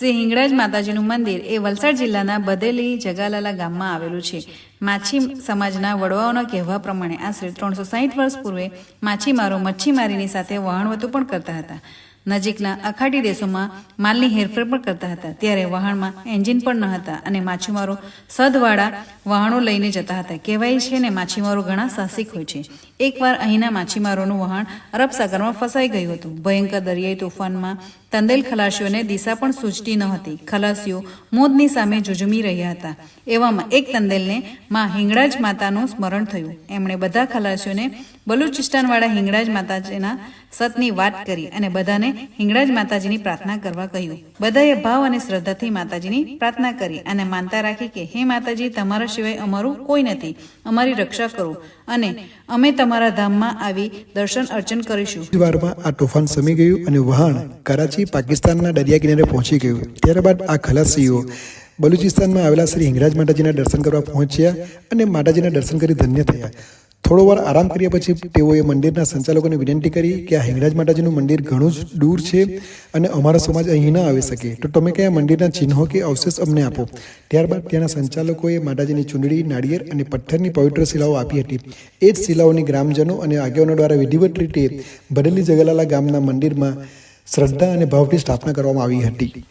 શ્રી હિંગળાજ માતાજીનું મંદિર એ વલસાડ જિલ્લાના બદેલી જગાલાલા ગામમાં આવેલું છે. માછી સમાજના વડવાઓના કહેવા પ્રમાણે આશરે ત્રણસો સાહીઠ વર્ષ પૂર્વે માછીમારો મચ્છીમારીની સાથે વહાણવતું પણ કરતા હતા. નજીકના અખાડી દેશોમાં માલની હેરફેર પણ કરતા હતા. ત્યારે વહાણમાં એન્જિન પણ ન હતા અને માછીમારો સદવાળા વહાણો લઈને જતા હતા. કહેવાય છે ને, માછીમારો ઘણા સાહસિક હોય છે. એકવાર અહીંના માછીમારોનું વહાણ અરબ સાગરમાં ફસાઈ ગયું હતું. ભયંકર દરિયાઈ તોફાનમાં તંદેલ ખલાસીઓને દિશા પણ સૂચતી ન હતી. ખલાસીઓ મોદની સામે ઝુઝુમી રહ્યા હતા. એવામાં એક તંદેલને માં હિંગળાજ માતાનું સ્મરણ થયું. એમણે બધા ખલાસીઓને બલુચિસ્તાનવાળા હિંગળાજ માતાજીના સતની વાત કરી અને બધાને હિંગળાજ માતાજીની પ્રાર્થના કરવા કહ્યું. બધાએ ભાવ અને શ્રદ્ધાથી માતાજીની પ્રાર્થના કરી અને માનતા રાખી કે, હે માતાજી, તમારા સિવાય અમારું કોઈ નથી. અમારી રક્ષા કરો અને અમે તમારા ધામમાં આવી દર્શન અર્ચન કરીશું. વારમાં આ તોફાન સમી ગયું અને વહાણ કરાચી, પાકિસ્તાનના દરિયા કિનારે પહોંચી ગયું. ત્યારબાદ આ ખલાસીઓ બલુચિસ્તાનમાં આવેલા શ્રી હિંગરાજ માતાજીના દર્શન કરવા પહોંચ્યા અને માતાજીના દર્શન કરી ધન્ય થયા. થોડો વાર આરામ કર્યા પછી તેઓએ મંદિરના સંચાલકોને વિનંતી કરી કે આ હિંગરાજ માતાજીનું મંદિર ઘણું જ દૂર છે અને અમારો સમાજ અહીં ન આવી શકે. તો તમે કયા મંદિરના ચિહ્નો કે અવશેષ અમને આપો? ત્યારબાદ ત્યાંના સંચાલકોએ માતાજીની ચૂંદડી, નાળિયેર અને પથ્થરની પવિત્ર શિલાઓ આપી હતી. એ જ શિલાઓની ગ્રામજનો અને આગેવાનો દ્વારા વિધિવત રીતે ભરેલી જગલાલા ગામના મંદિરમાં શ્રદ્ધા અને ભાવથી સ્થાપના કરવામાં આવી હતી.